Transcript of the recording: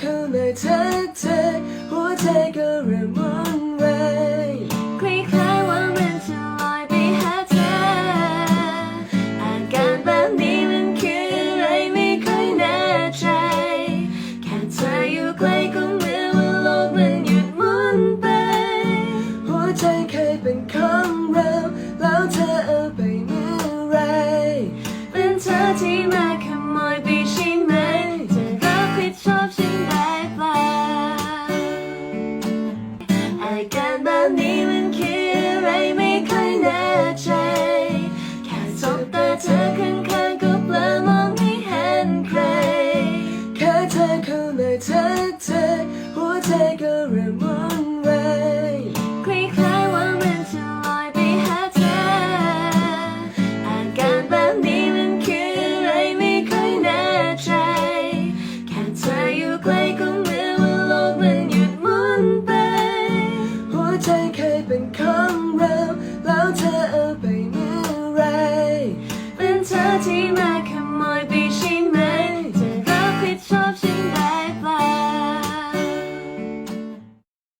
เข้ามาทักทาหัวใจก็เริ่มวุ่นวายคล้ายๆว่ามันจะลอยไปหาเธอ อาการแบบนี้มันคืออะไรไม่ค่อยแน่ใจ แค่เธออยู่ใกล้ก็เหมือนว่าโลกมันหยุดหมุนไป หัวใจเคยเป็นของเราแล้วเธอเอาไปเมื่อไรเป็นเธอที่มาค อาการแบบนี้มันคืออะไรไม่ค่อยแน่ใจ แค่สบตาเธอข้างๆก็เปลอมองไม่เห็นใครแค่เธอเข้ามาทักทายหัวใจก็เริ่มวุ่น ใจเคยเป็นของเราแล้วเธอเอาไปเมื่อไรเป็นเธอที่มา